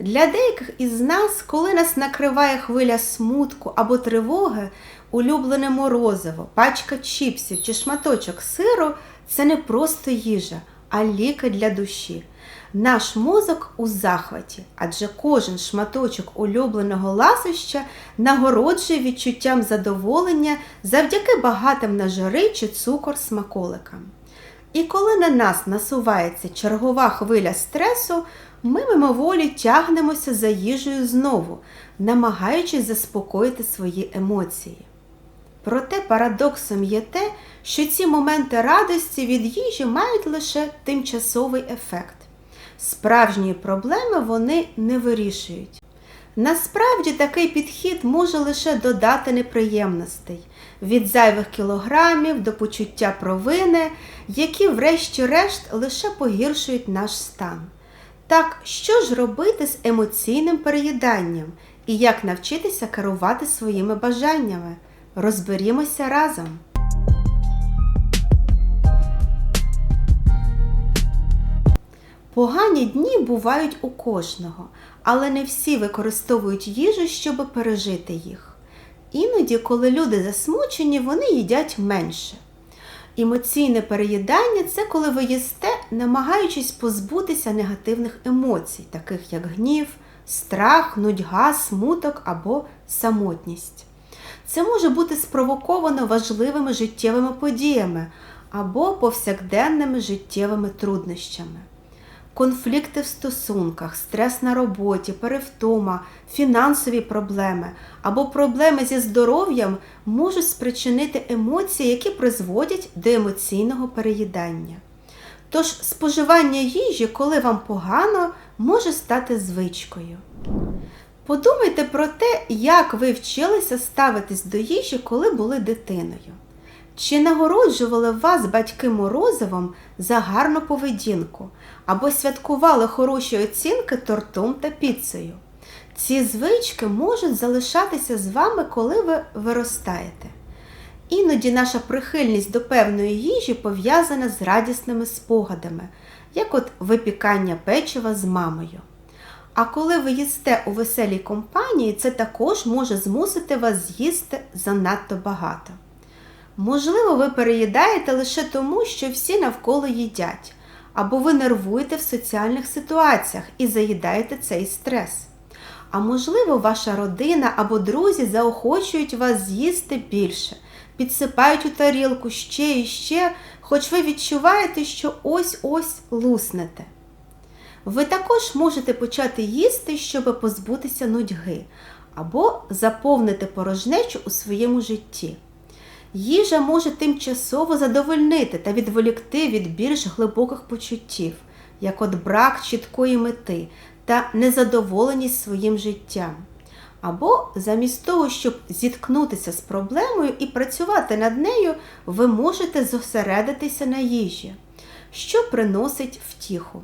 Для деяких із нас, коли нас накриває хвиля смутку або тривоги, улюблене морозиво, пачка чіпсів чи шматочок сиру це не просто їжа, а ліки для душі. Наш мозок у захваті, адже кожен шматочок улюбленого ласоща нагороджує відчуттям задоволення завдяки багатим на жири чи цукор смаколикам. І коли на нас насувається чергова хвиля стресу, ми мимоволі тягнемося за їжею знову, намагаючись заспокоїти свої емоції. Проте парадоксом є те, що ці моменти радості від їжі мають лише тимчасовий ефект. Справжні проблеми вони не вирішують. Насправді такий підхід може лише додати неприємностей від зайвих кілограмів до почуття провини, які, врешті-решт, лише погіршують наш стан. Так, що ж робити з емоційним переїданням і як навчитися керувати своїми бажаннями? Розберімося разом. Погані дні бувають у кожного, але не всі використовують їжу, щоб пережити їх. Іноді, коли люди засмучені, вони їдять менше. Емоційне переїдання це коли ви їсте, намагаючись позбутися негативних емоцій, таких як гнів, страх, нудьга, смуток або самотність. Це може бути спровоковано важливими життєвими подіями або повсякденними життєвими труднощами. Конфлікти в стосунках, стрес на роботі, перевтома, фінансові проблеми або проблеми зі здоров'ям можуть спричинити емоції, які призводять до емоційного переїдання. Тож споживання їжі, коли вам погано, може стати звичкою. Подумайте про те, як ви вчилися ставитись до їжі, коли були дитиною. Чи нагороджували вас батьки морозивом за гарну поведінку, або святкували хороші оцінки тортом та піцею? Ці звички можуть залишатися з вами, коли ви виростаєте. Іноді наша прихильність до певної їжі пов'язана з радісними спогадами, як от випікання печива з мамою. А коли ви їсте у веселій компанії, це також може змусити вас з'їсти занадто багато. Можливо, ви переїдаєте лише тому, що всі навколо їдять, або ви нервуєте в соціальних ситуаціях і заїдаєте цей стрес. А можливо, ваша родина або друзі заохочують вас з'їсти більше, підсипають у тарілку ще і ще, хоч ви відчуваєте, що ось-ось луснете. Ви також можете почати їсти, щоб позбутися нудьги, або заповнити порожнечу у своєму житті. Їжа може тимчасово задовольнити та відволікти від більш глибоких почуттів, як от брак чіткої мети та незадоволеність своїм життям. Або замість того, щоб зіткнутися з проблемою і працювати над нею, ви можете зосередитися на їжі, що приносить втіху.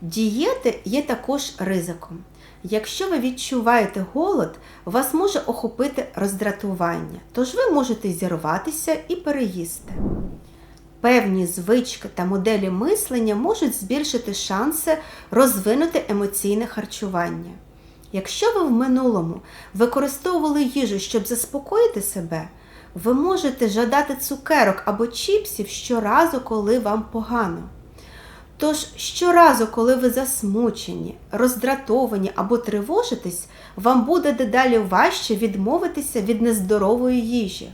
Дієти є також ризиком. Якщо ви відчуваєте голод, вас може охопити роздратування, тож ви можете зірватися і переїсти. Певні звички та моделі мислення можуть збільшити шанси розвинути емоційне харчування. Якщо ви в минулому використовували їжу, щоб заспокоїти себе, ви можете жадати цукерок або чіпсів щоразу, коли вам погано. Тож щоразу, коли ви засмучені, роздратовані або тривожитесь, вам буде дедалі важче відмовитися від нездорової їжі.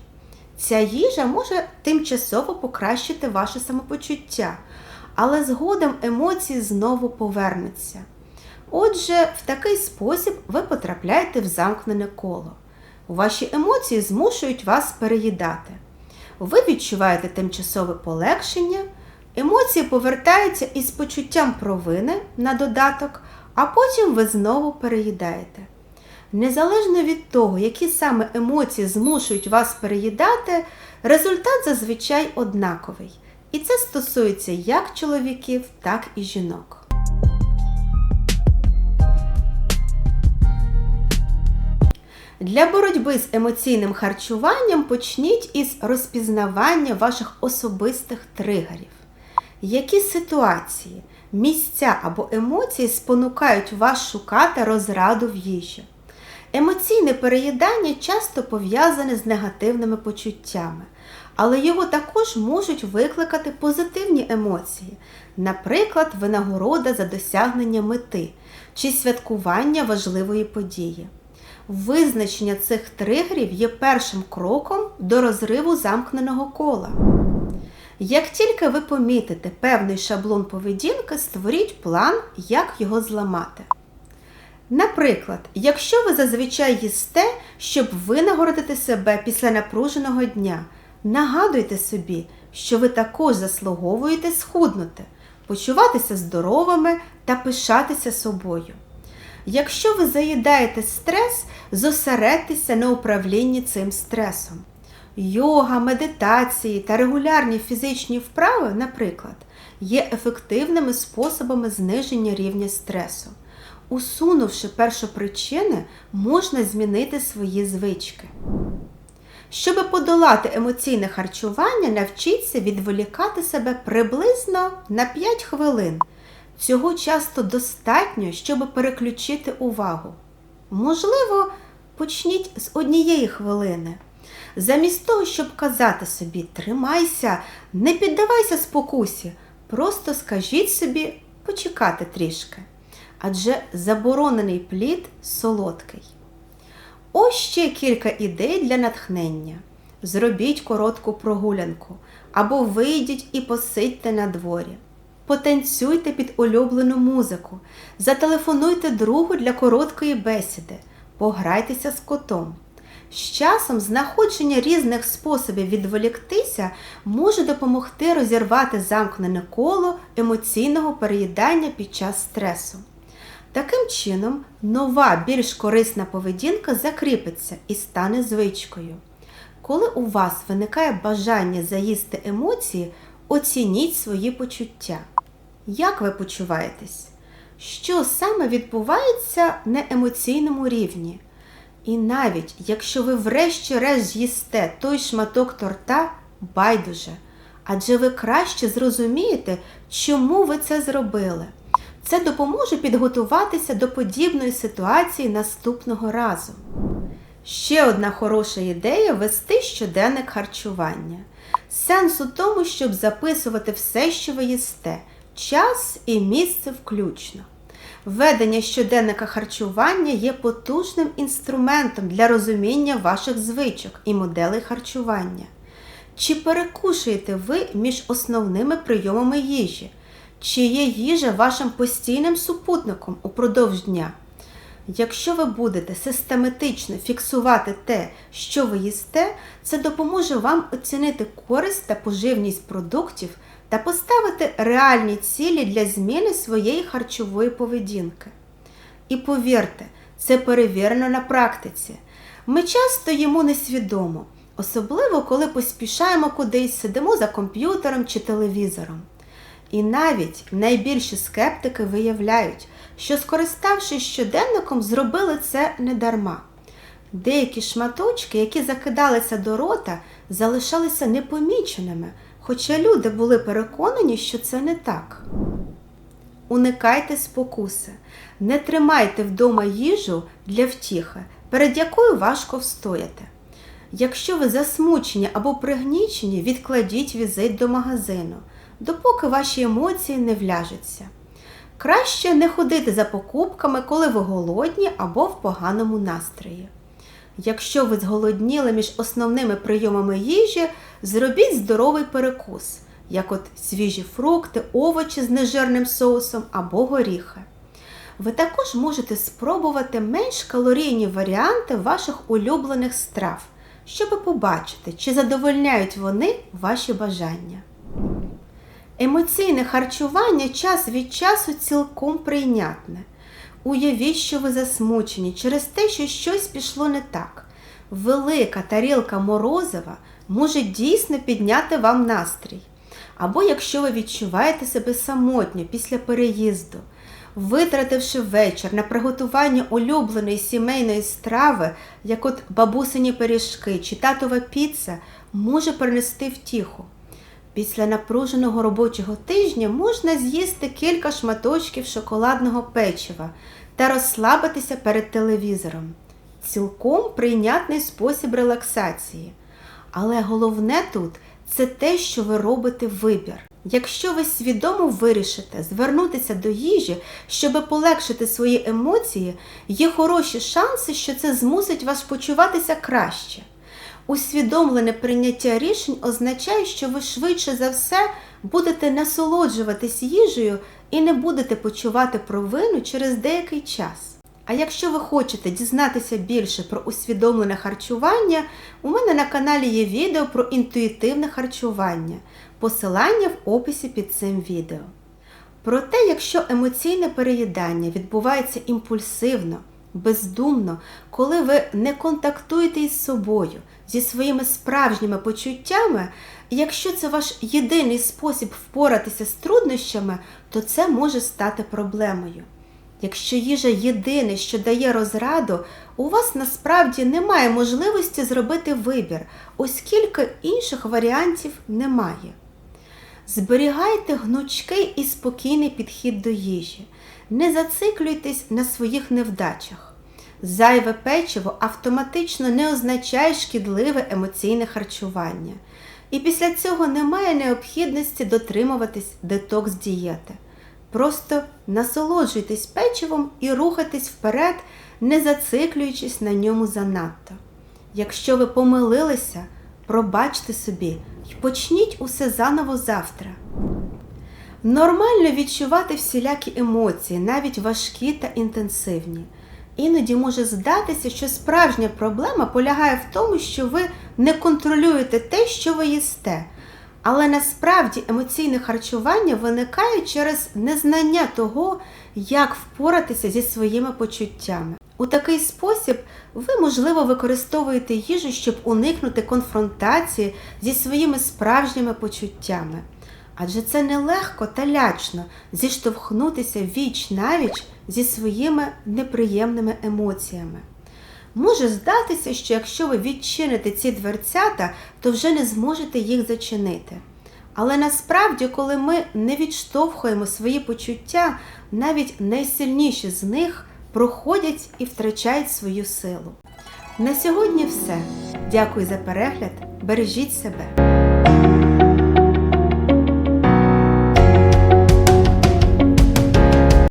Ця їжа може тимчасово покращити ваше самопочуття, але згодом емоції знову повернуться. Отже, в такий спосіб ви потрапляєте в замкнене коло. Ваші емоції змушують вас переїдати. Ви відчуваєте тимчасове полегшення. Емоції повертаються із почуттям провини на додаток, а потім ви знову переїдаєте. Незалежно від того, які саме емоції змушують вас переїдати, результат зазвичай однаковий. І це стосується як чоловіків, так і жінок. Для боротьби з емоційним харчуванням почніть із розпізнавання ваших особистих тригерів. Які ситуації, місця або емоції спонукають вас шукати розраду в їжі. Емоційне переїдання часто пов'язане з негативними почуттями, але його також можуть викликати позитивні емоції, наприклад, винагорода за досягнення мети чи святкування важливої події. Визначення цих тригерів є першим кроком до розриву замкненого кола. Як тільки ви помітите певний шаблон поведінки, створіть план, як його зламати. Наприклад, якщо ви зазвичай їсте, щоб винагородити себе після напруженого дня, нагадуйте собі, що ви також заслуговуєте схуднути, почуватися здоровими та пишатися собою. Якщо ви заїдаєте стрес, зосередьтеся на управлінні цим стресом. Йога, медитації та регулярні фізичні вправи, наприклад, є ефективними способами зниження рівня стресу. Усунувши першопричини, можна змінити свої звички. Щоб подолати емоційне харчування, навчіться відволікати себе приблизно на 5 хвилин. Цього часто достатньо, щоб переключити увагу. Можливо, почніть з однієї хвилини. Замість того, щоб казати собі тримайся, не піддавайся спокусі, просто скажіть собі почекати трішки. Адже заборонений плід солодкий. Ось ще кілька ідей для натхнення. Зробіть коротку прогулянку або вийдіть і посидьте на дворі. Потанцюйте під улюблену музику, зателефонуйте другу для короткої бесіди, пограйтеся з котом. З часом знаходження різних способів відволіктися може допомогти розірвати замкнене коло емоційного переїдання під час стресу. Таким чином, нова, більш корисна поведінка закріпиться і стане звичкою. Коли у вас виникає бажання заїсти емоції, оцініть свої почуття. Як ви почуваєтесь? Що саме відбувається на емоційному рівні? І навіть якщо ви врешті-решт з'їсте той шматок торта, байдуже, адже ви краще зрозумієте, чому ви це зробили. Це допоможе підготуватися до подібної ситуації наступного разу. Ще одна хороша ідея вести щоденник харчування. Сенс у тому, щоб записувати все, що ви їсте, час і місце включно. Ведення щоденника харчування є потужним інструментом для розуміння ваших звичок і моделей харчування. Чи перекушуєте ви між основними прийомами їжі? Чи є їжа вашим постійним супутником упродовж дня? Якщо ви будете систематично фіксувати те, що ви їсте, це допоможе вам оцінити користь та поживність продуктів та поставити реальні цілі для зміни своєї харчової поведінки. І повірте, це перевірено на практиці. Ми часто їмо несвідомо, особливо коли поспішаємо кудись, сидимо за комп'ютером чи телевізором. І навіть найбільші скептики виявляють, що, скориставшись щоденником, зробили це недарма. Деякі шматочки, які закидалися до рота, залишалися непоміченими, хоча люди були переконані, що це не так. Уникайте спокуси, не тримайте вдома їжу для втіхи, перед якою важко встояти. Якщо ви засмучені або пригнічені, відкладіть візит до магазину, допоки ваші емоції не вляжуться. Краще не ходити за покупками, коли ви голодні або в поганому настрої. Якщо ви зголодніли між основними прийомами їжі, зробіть здоровий перекус, як от свіжі фрукти, овочі з нежирним соусом або горіхи. Ви також можете спробувати менш калорійні варіанти ваших улюблених страв, щоб побачити, чи задовольняють вони ваші бажання. Емоційне харчування час від часу цілком прийнятне. Уявіть, що ви засмучені через те, що щось пішло не так. Велика тарілка морозива може дійсно підняти вам настрій. Або якщо ви відчуваєте себе самотньо після переїзду, витративши вечір на приготування улюбленої сімейної страви, як от бабусині пиріжки чи татова піца, може принести втіху. Після напруженого робочого тижня можна з'їсти кілька шматочків шоколадного печива та розслабитися перед телевізором. Цілком прийнятний спосіб релаксації. Але головне тут це те, що ви робите вибір. Якщо ви свідомо вирішите звернутися до їжі, щоб полегшити свої емоції, є хороші шанси, що це змусить вас почуватися краще. Усвідомлене прийняття рішень означає, що ви швидше за все будете насолоджуватись їжею і не будете почувати провину через деякий час. А якщо ви хочете дізнатися більше про усвідомлене харчування, у мене на каналі є відео про інтуїтивне харчування. Посилання в описі під цим відео. Проте, якщо емоційне переїдання відбувається імпульсивно, бездумно, коли ви не контактуєте із собою, зі своїми справжніми почуттями, і якщо це ваш єдиний спосіб впоратися з труднощами, то це може стати проблемою. Якщо їжа єдине, що дає розраду, у вас насправді немає можливості зробити вибір, оскільки інших варіантів немає. Зберігайте гнучкий і спокійний підхід до їжі. Не зациклюйтесь на своїх невдачах. Зайве печиво автоматично не означає шкідливе емоційне харчування. І після цього немає необхідності дотримуватись детокс дієти. Просто насолоджуйтесь печивом і рухайтесь вперед, не зациклюючись на ньому занадто. Якщо ви помилилися, пробачте собі і почніть усе заново завтра. Нормально відчувати всілякі емоції, навіть важкі та інтенсивні. Іноді може здатися, що справжня проблема полягає в тому, що ви не контролюєте те, що ви їсте. Але насправді емоційне харчування виникає через незнання того, як впоратися зі своїми почуттями. У такий спосіб ви, можливо, використовуєте їжу, щоб уникнути конфронтації зі своїми справжніми почуттями. Адже це нелегко та лячно зіштовхнутися віч навіч зі своїми неприємними емоціями. Може здатися, що якщо ви відчините ці дверцята, то вже не зможете їх зачинити. Але насправді, коли ми не відштовхуємо свої почуття, навіть найсильніші з них проходять і втрачають свою силу. На сьогодні все. Дякую за перегляд. Бережіть себе.